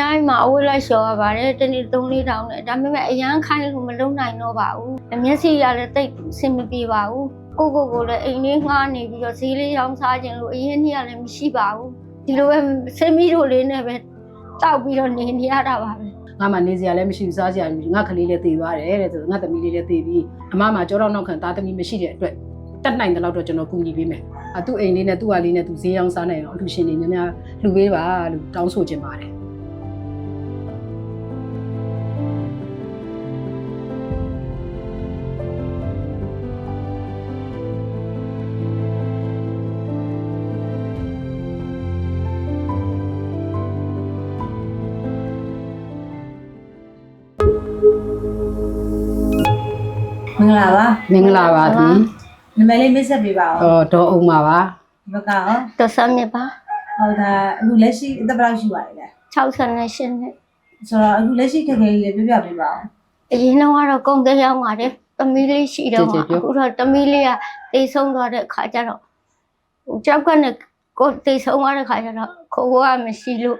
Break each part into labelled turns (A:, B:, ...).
A: များကြီးမှာအဝတ်လိုက်လျှော်ရပါတယ်တနေ့3လေးတောင်းနဲ့ဒါပေမဲ့အရန်ခိုင်းလို့မလုံနိုင်တော့ပါဘူးမျက်စိရလည်းတိတ်အဆင်မပြေပါဘူးကိုကိုကိုလည်းအိမ်လေးငှားနေပြီးတော့ဈေးလေးရောင်းစားခြင်းလို့အရင်နေ့ကလည်းမရှိပါဘူးဒီလိုပဲဆင်းမီတို့လေးနဲ့ပဲတောက်ပြီးတော့နေနေရတာပါပဲ
B: ငါမှနေစရာလည်းမရှိဘူးစားစရာလည်းမရှိဘူးငါကလေးလည်းတည်သွားတယ်တဲ့ဆိုငါသမီးလေးလည်းတည်ပြီးအမမှာကြောတော့နောက်ခံသားသမီးမရှိတဲ့အတွက်တက်နိုင်တဲ့လောက်တော့ကျွန်တော်ကူညီပေးမယ်အသူ့အိမ်လေးနဲ့သူ့ဟာလေးနဲ့သူဈေးအောင်စားနိုင်အောင်အလူရှင်တွေများများလှူပေးပါလို့တောင်းဆိုချင်ပါတယ်
C: မင်္ဂလာပါ
B: မင်္ဂလာပါသည်
C: နာမည်လေးမိတ်ဆက်ပေးပါဦး
B: အော်ဒေါ်အောင်ပါပါ
C: ဒီဘက်ကရော
A: တော်စမ်းမြပါ
C: ဟုတ်ဒါအခုလက်ရှိအသက်ဘယ်လောက်ရှိပါလဲလဲ
A: 68နဲ့ရှင်နဲ့
C: ဆိုတော့အခုလက်ရှိခက်ခဲလေးလေးပြောပြပေးပါဦး
A: အရင်တော့ကတော့ကုန်တဲ့ရောက်ပါတယ်သမီးလေးရှိတော့မှာအခုတော့သမီးလေးကတိတ်ဆုံးသွားတဲ့ခါကျတော့ဟိုကြောက်ကနဲ့ကိုတိတ်ဆုံးသွားတဲ့ခါကျတော့ခိုးကမရှိလို့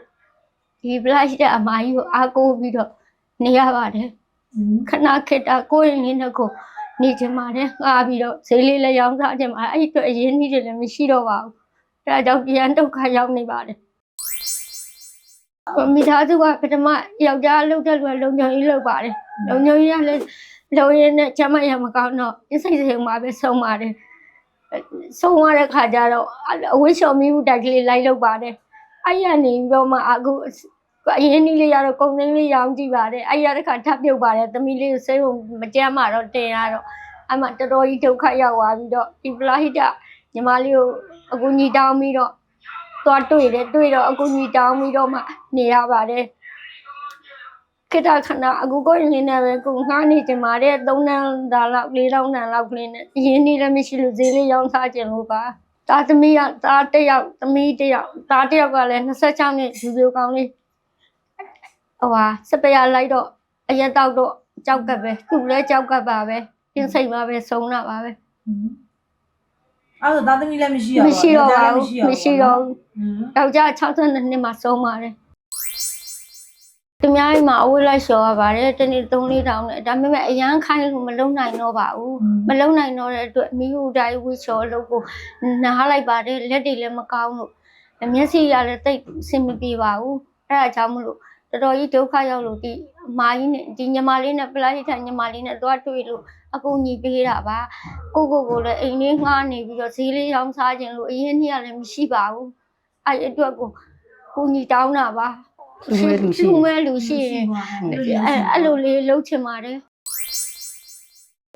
A: ဒီ flash တဲ့အမကြီးကိုအားကိုးပြီးတော့နေရပါတယ်ခဏခက်တာကိုယ်ရင်းလေးနဲ့ကို နေချင်ပါတယ်ငားပြီးတော့ဈေးလေးလည်းရောင်းစားချင်ပါတယ်အဲ့ဒီအတွက်အရင်ကြီးတွေလည်းမရှိတော့ပါဘူးအဲဒါကြောင့်ပြန်ဒုက္ခရောက်နေပါတယ်မိသားစုကပထမယောက်ျားလှုပ်တဲ့လူကလုံခြုံရေးလုပ်ပါတယ်လုံညုံရလည်းလုံရင်းနဲ့ကျမရမကောင်းတော့စိတ်စိမ်မှာပဲဆုံးပါတယ်အဲဆုံးရတဲ့ခါကျတော့အဝိရှော်မီးဘူးတိုက်ကလေးလိုက်လုပ်ပါတယ်အဲ့ရနေပြီးတော့မှအခု အရင်နီးလေးရတော့ကုံသိန်းလေးရောင်းကြည့်ပါတယ်အဲ့ရတဲ့ခါထပ်ပြုတ်ပါတယ်သမီးလေးကိုစိတ်ကိုမကြမ်းမှတော့တင်ရတော့အမှတော်တော်ကြီးဒုက္ခရောက်သွားပြီးတော့ဒီပလာဟိတညီမလေးကိုအကူညီတောင်းပြီးတော့သွားတွေ့တယ်တွေ့တော့အကူညီတောင်းပြီးတော့မှနေရပါတယ်ခိတခဏအခုကိုရင်းနေနဲ့ပဲကိုငှားနေကြမှာတဲ့3တန်းဒါလောက်4တောင်းတန်းလောက်ကလေးနဲ့ရင်းနေလည်းမရှိလို့ဈေးလေးရောင်းစားခြင်းလို့ပါတာသမီးကတာတစ်ယောက်သမီးတစ်ယောက်တာတစ်ယောက်ကလည်း26နှစ်ဒီလိုကောင်းလေး ဟိုဟာစပယ်ရလိုက်တော့အရက်တောက်တော့ကြောက်ကပ်ပဲသူ့လည်းကြောက်ကပ်ပါပဲပြင်းစိတ်ပါပဲဆုံးတာပါပဲ
C: အဲ့တော့သားသမီးလည်းမရှိတော့
A: မရှိတော့ပါဘူးမရှိတော့ဘူး
C: ဘူး
A: ယောက်ျား62နှစ်မှာဆုံးပါတယ်သူများကြီးမှာအဝတ်လိုက်လျှော်ရပါတယ်တနေ့3လေးတောင်းနဲ့ဒါပေမဲ့အရန်ခိုင်းလို့မလုံနိုင်တော့ပါဘူးမလုံနိုင်တော့တဲ့အတွက်မိဟုတိုင်းဝှချော်လို့ကိုနားလိုက်ပါတယ်လက်တွေလည်းမကောင်းလို့မျက်စိရလည်းတိတ်အဆင်မပြေပါဘူးအဲဒါကြောင့်မလို့ တော်တော်ကြီးဒုက္ခရောက်လို့ဒီအမကြီးနဲ့ဒီညီမလေးနဲ့ပလိုက်ထညီမလေးနဲ့တွားတွေ့လို့အကူညီပေးတာပါကိုကိုကိုလည်းအိမ်လေးငှားနေပြီးတော့ဈေးလေးရောင်းစားခြင်းလို့အရင်နေ့ကလည်းမရှိပါဘူးအဲ့ဒီအတွက်ကိုကူညီတောင်းတာပါ
B: လူမဲလူရှိ
A: လူမဲလူရှိရင်အဲ့အဲ့လိုလေးလှုပ်ချင်ပါတယ်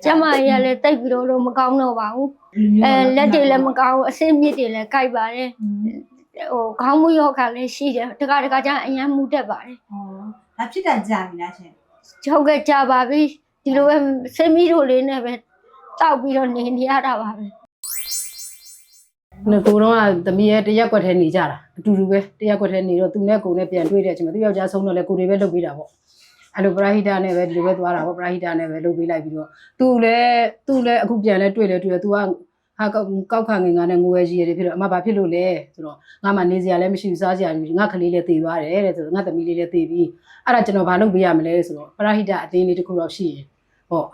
A: ကျမကြီးကလည်းတိတ်ပြီးတော့မကောင်းတော့ပါဘူးအဲလက်တွေလည်းမကောင်းဘူးအဆင့်မြစ်တွေလည်းကိုက်ပါတယ် ဟိုခေါင်းမူယောဂလည်းရှိတယ်တခါတခါကျရင်အရန်မူတက်ပါတယ်
C: ဟောဒါဖြစ်တာကြာပြီလားရှင်
A: ချုပ်ခဲ့ကြပါပြီဒီလိုပဲဆင်းမီတို့လေးနဲ့ပဲတောက်ပြီးတော့နေနေရတာပါပဲ
B: ငါကိုတော့ကသမီးရဲ့တရက်ကွက်ထဲနေကြတာအတူတူပဲတရက်ကွက်ထဲနေတော့သူနဲ့ကိုနဲ့ပြန်တွေ့တဲ့အချိန်မှာသူယောက်ျားဆုံးတော့လေကိုတွေပဲလုပ်ပေးတာပေါ့အဲ့လိုပရာဟိတနဲ့ပဲဒီလိုပဲသွားတာပေါ့ပရာဟိတနဲ့ပဲလုပ်ပေးလိုက်ပြီးတော့သူလည်းသူလည်းအခုပြန်လဲတွေ့လဲတွေ့တယ်သူက ဟာကောက်ကောက်ခငင်ကနဲ့ငွေကြီးရတယ်ဖြစ်တော့အမဘာဖြစ်လို့လဲဆိုတော့ငါမှနေစရာလည်းမရှိဘူးစားစရာလည်းမရှိဘူးငါကလေးလည်းတည်သွားတယ်တဲ့ဆိုတော့ငါသမီးလေးလည်းတည်ပြီးအဲ့ဒါကျွန်တော်ဘာလုပ်ပေးရမလဲဆိုတော့ပရာဟိတအတင်းလေးတစ်ခုတော့ရှိရင်ပေါ့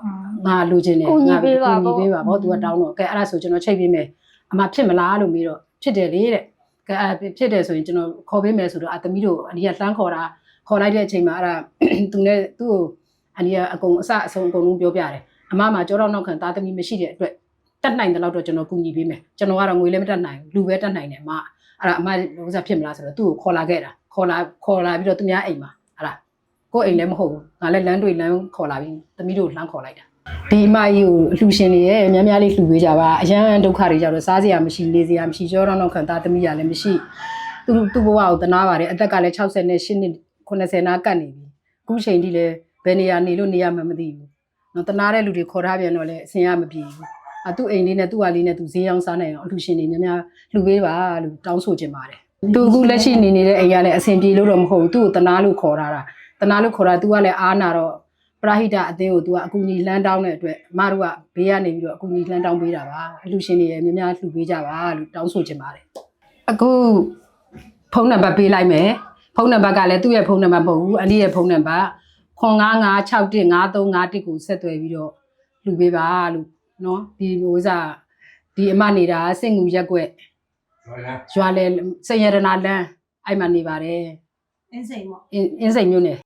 B: ငါလိုချင်တယ်ငါကူညီပေးပါပေါ့သူကတောင်းတော့ကဲအဲ့ဒါဆိုကျွန်တော်ချိန်ပေးမယ်အမဖြစ်မလားလို့မေးတော့ဖြစ်တယ်လေတဲ့ကဲအဲ့ဖြစ်တယ်ဆိုရင်ကျွန်တော်ခေါ်ပေးမယ်ဆိုတော့အသမီးတို့အနီးကလှမ်းခေါ်တာခေါ်လိုက်တဲ့အချိန်မှာအဲ့ဒါသူနဲ့သူ့ကိုအနီးကအကုန်အစအဆုံးအကုန်လုံးပြောပြတယ်အမမှာကြောတော့နောက်ခံသားသမီးမရှိတဲ့အတွက် တက်နိုင်တဲ့လောက်တော့ကျွန်တော်ကူညီပေးမယ်ကျွန်တော်ကတော့ငွေလည်းမတက်နိုင်ဘူးလူပဲတက်နိုင်တယ်အမအဲ့ဒါအမဥစားဖြစ်မလားဆိုတော့သူ့ကိုခေါ်လာခဲ့တာခေါ်လာခေါ်လာပြီးတော့သူများအိမ်မှာအဲ့ဒါကိုယ့်အိမ်လည်းမဟုတ်ဘူးငါလည်းလမ်းတွေလမ်းခေါ်လာပြီးသမီးတို့လှမ်းခေါ်လိုက်တာဒီအမကြီးကိုအလှူရှင်တွေရဲ့များများလေးလှူပေးကြပါအရန်ဒုက္ခတွေကြောင့်တော့စားစရာမရှိနေစရာမရှိကြောတော့တော့ခံသားသမီးရလည်းမရှိသူသူ့ဘဝကိုတနာပါတယ်အသက်ကလည်း68နဲ့8နှစ်90နားကတ်နေပြီအခုချိန်ထိလည်းဘယ်နေရာနေလို့နေရမှမသိဘူးနော်တနာတဲ့လူတွေခေါ်ထားပြန်တော့လည်းအစင်ရမပြေဘူး အသူ့အိမ်လေးနဲ့သူ့ဟာလေးနဲ့သူဈေးအောင်စားနိုင်အောင်အလှူရှင်တွေများများလှူပေးပါလို့တောင်းဆိုချင်ပါတယ်သူအခုလက်ရှိနေနေတဲ့အိမ်ကလည်းအဆင်ပြေလို့တော့မဟုတ်ဘူးသူ့ကိုတနာလို့ခေါ်ထားတာတနာလို့ခေါ်တာ तू ကလည်းအားနာတော့ပရဟိတအသင်းကို तू ကအကူညီလှမ်းတောင်းတဲ့အတွက်အမတို့ကဘေးကနေပြီးတော့အကူညီလှမ်းတောင်းပေးတာပါအလူရှင်တွေရဲ့များများလှူပေးကြပါလို့တောင်းဆိုချင်ပါတယ်အခုဖုန်းနံပါတ်ပေးလိုက်မယ်ဖဖုန်းနံပါတ်ကလည်းသူ့ရဲ့ဖုန်းနံပါတ်မဟုတ်ဘူးအန်ဒီရဲ့ဖုန်းနံပါတ်0956153531ကိုဆက်သွယ်ပြီးတော့လူပေးပါလို့ နော်ဒီဟိုစားဒီအမနေတာစင်ငူရက်ကွက်
D: ရွာလား
B: ရွာလေစင်ရတနာလန်းအဲ့မှာနေပါတယ်
C: အင်းစိန်ပေါ့
B: အင်းအင်းစိန်မြို့နယ်